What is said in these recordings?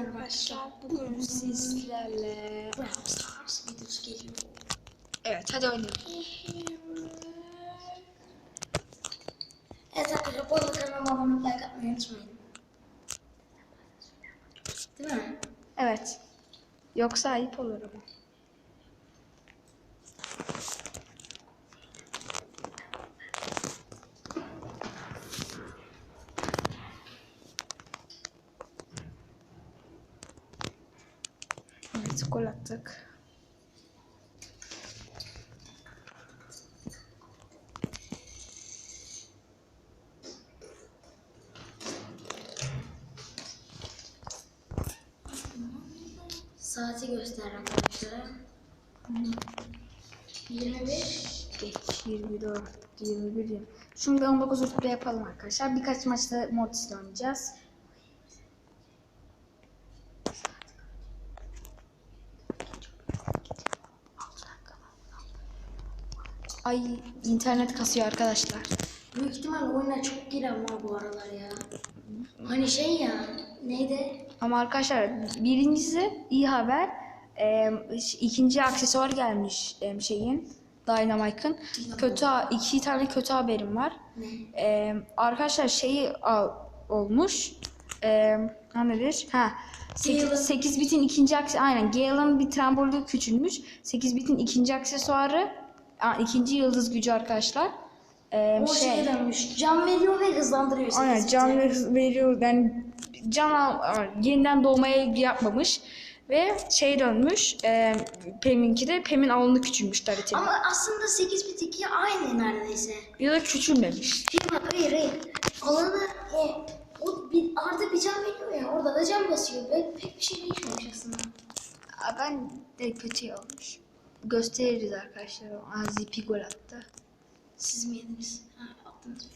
arkadaşlar. Bugün sizlerle Stars videosu geliyor. Evet hadi oynayalım. Evet arkadaşlar bu arada kanalıma abone olup like atmayı unutmayın. Değil mi? Evet. Yoksa ayıp olur ama. Evet gol attık. Saati göster arkadaşlar. 21. Geç 24, 21, 20. Şimdi 19 rütbe yapalım arkadaşlar. Birkaç maçta Mortis'le oynayacağız. Ay internet kasıyor arkadaşlar. Büyük ihtimal oyuna çok giren var bu aralar ya. Hani şey ya neydi? Ama arkadaşlar birincisi iyi haber. Ee, ikinci aksesuar gelmiş em, şeyin Dynamite'ın. Kötü iki tane kötü haberim var. Ee, arkadaşlar şeyi al, olmuş. Ee, ne nedir? Ha. Gale'ın- 8, 8 bitin ikinci aksesuarı aynen Gale'ın bir trambolü küçülmüş. 8 bitin ikinci aksesuarı aa, ikinci yıldız gücü arkadaşlar. Ee, O şeye dönmüş. Can veriyor ve hızlandırıyor. Aynen can ve hız veriyor. Yani can al- yeniden doğmaya yapmamış. Ve şey dönmüş. E, Pem'inki de Pem'in alanı küçülmüş Tarit'in. Ama aslında 8 bit 2 aynı neredeyse. Ya da küçülmemiş. Şimdi bak hayır hayır. Alanı e, o bir, artı bir can veriyor ya orada da can basıyor. Ve pek bir şey değişmemiş aslında. Aa, ben de kötü olmuş. Gösteririz arkadaşlar. Aa, Zipi gol attı. Siz mi yediniz? Ha, attınız mı?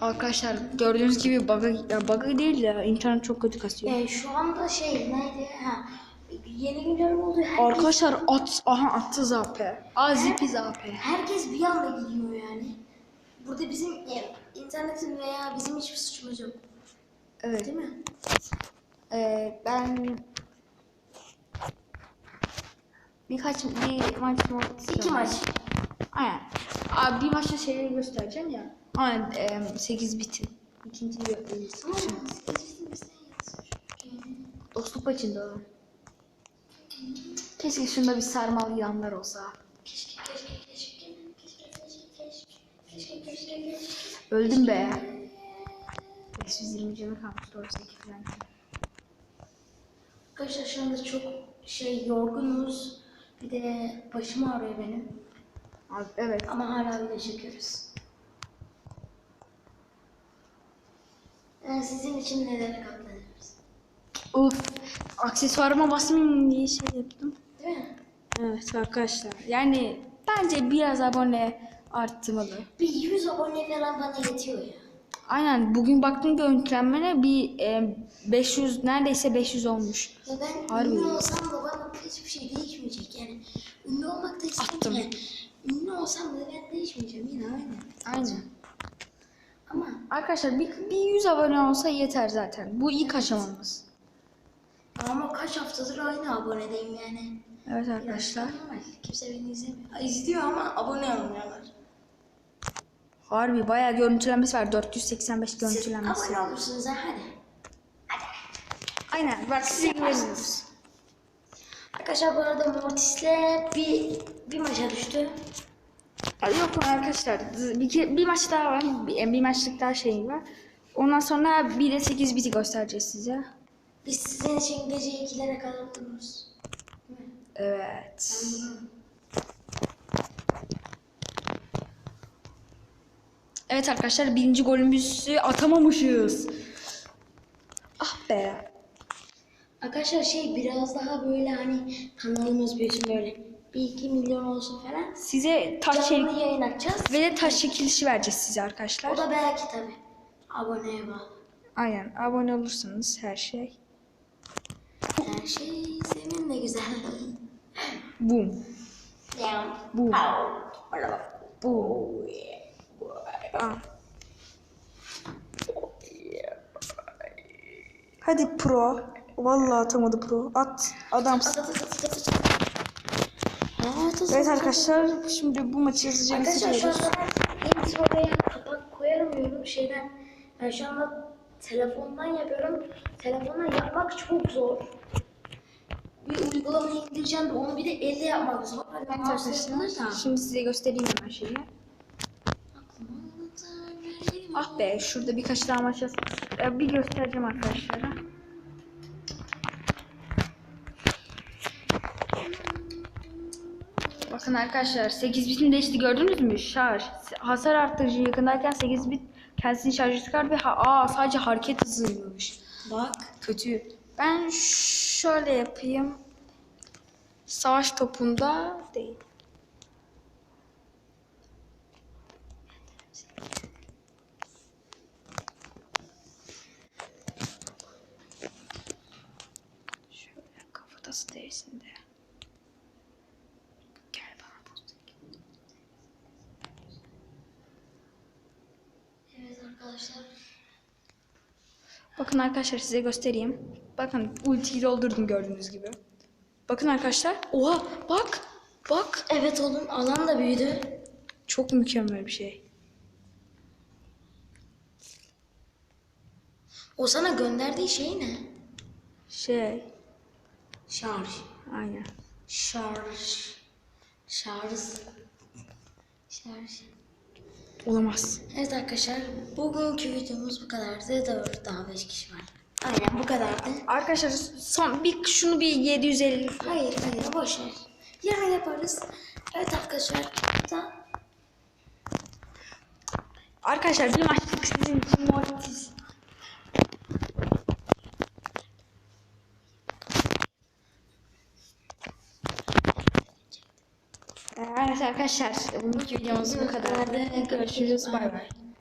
Arkadaşlar gördüğünüz gibi bug'ı, ya bug'ı değil de internet çok kötü kasıyor. E, şu anda şey neydi? Ha, yeni güncelleme oldu. Herkes, Arkadaşlar at, aha attı Zape. Aa Zipi Zape. herkes bir anda gidiyor yani. Burada bizim e, internetin veya bizim hiçbir suçumuz yok. Evet. Değil mi? Ee, ben birkaç bir maç mı? İki maç. Aynen. Abi bir maçta şeyleri göstereceğim ya. Aynen e, 8 bitin. İkinci bir Ama eskisi bizden yazıyor. Dostluk maçında o. Keşke şunda bir sarmal yanlar olsa. Keşke keşke keşke keşke keşke keşke keşke keşke keşke. Öldüm be. 520 canı kalmış doğrusu iki falan. Arkadaşlar şu anda çok şey yorgunuz. Bir de başım ağrıyor benim. Abi, evet. Ama hala video çekiyoruz. Yani sizin için nelere katlanırız. Uf. Aksesuarıma basmayayım diye şey yaptım. Değil mi? Evet arkadaşlar. Yani bence biraz abone arttırmalı. Bir 100 abone falan bana yetiyor ya. Aynen bugün baktım görüntülenmene bir e, 500 neredeyse 500 olmuş. Ya ben Harbi. ünlü olsam da bana hiçbir şey değişmeyecek yani. Ünlü olmak da istedim yani. Ünlü olsam da ben değişmeyeceğim yine aynı. Aynen. Ama Arkadaşlar bir, bir 100 abone olsa yeter zaten. Bu ilk aşamamız. ama kaç haftadır aynı abonedeyim yani. Evet Biraz arkadaşlar. normal. Kimse beni izlemiyor. İzliyor ama abone olmuyorlar. Harbi bayağı görüntülenmesi var. 485 Siz görüntülenmesi. abone olursunuz ha hadi. Aynen bak size güveniyoruz. Arkadaşlar bu arada Mortis'le bir, bir maça düştü. Hadi Yok arkadaşlar bir, bir maç daha var. Bir, bir maçlık daha şey var. Ondan sonra 1 ile 8 biti göstereceğiz size. Biz sizin için gece 2'lere kadar mi? Evet. Ben Evet arkadaşlar birinci golümüzü atamamışız. Ah be. Arkadaşlar şey biraz daha böyle hani kanalımız büyüsün böyle. Bir iki milyon olsun falan. Size taş Canlı çelik yayın açacağız. ve de taş çekilişi vereceğiz size O arkadaşlar. da belki tabi. Aboneye bağlı. Aynen abone olursanız her şey. Her şey seninle güzel. Boom. Ya. Boom. Bak. Boom. Aa. Hadi pro. Vallahi atamadı pro. At. At, Evet arkadaşlar şimdi bu maçı hızlıca Arkadaşlar şu anda ben en oraya kapak koyamıyorum şeyden. Ben şu anda telefondan yapıyorum. Telefondan yapmak çok zor. Bir uygulama indireceğim de onu bir de elde yapmak zor. Evet arkadaşlar şimdi size göstereyim hemen şeyi. Ah be şurada birkaç daha maç. Ee, Bir göstereceğim arkadaşlara. Bakın arkadaşlar 8 bitin değişti gördünüz mü? Şarj. Hasar arttırıcı yakındayken 8 bit kendisini şarjı çıkar ve ha aa, sadece hareket hızıymış. Bak. Kötü. Ben şöyle yapayım. Savaş topunda değil. Şöyle kafatası derisinde. Gel bana bu. Evet arkadaşlar. Bakın arkadaşlar size göstereyim. Bakın ultiyi doldurdum gördüğünüz gibi. Bakın arkadaşlar. Oha bak. Bak. Evet oğlum alan da büyüdü. Çok mükemmel bir şey. O sana gönderdiği şey ne? Şey. Şarj. Aynen. Şarj. Şarj. Şarj. Olamaz. Evet arkadaşlar bugünkü videomuz bu kadardı. Doğru daha 5 kişi var. Aynen bu kadardı. Arkadaşlar son bir şunu bir 750 Hayır hayır boş ver. Yarın yaparız. Evet arkadaşlar da Arkadaşlar bir maçlık sizin için Mortis. Evet arkadaşlar bugünkü videomuz bu kadardı. Görüşürüz. Bay bay.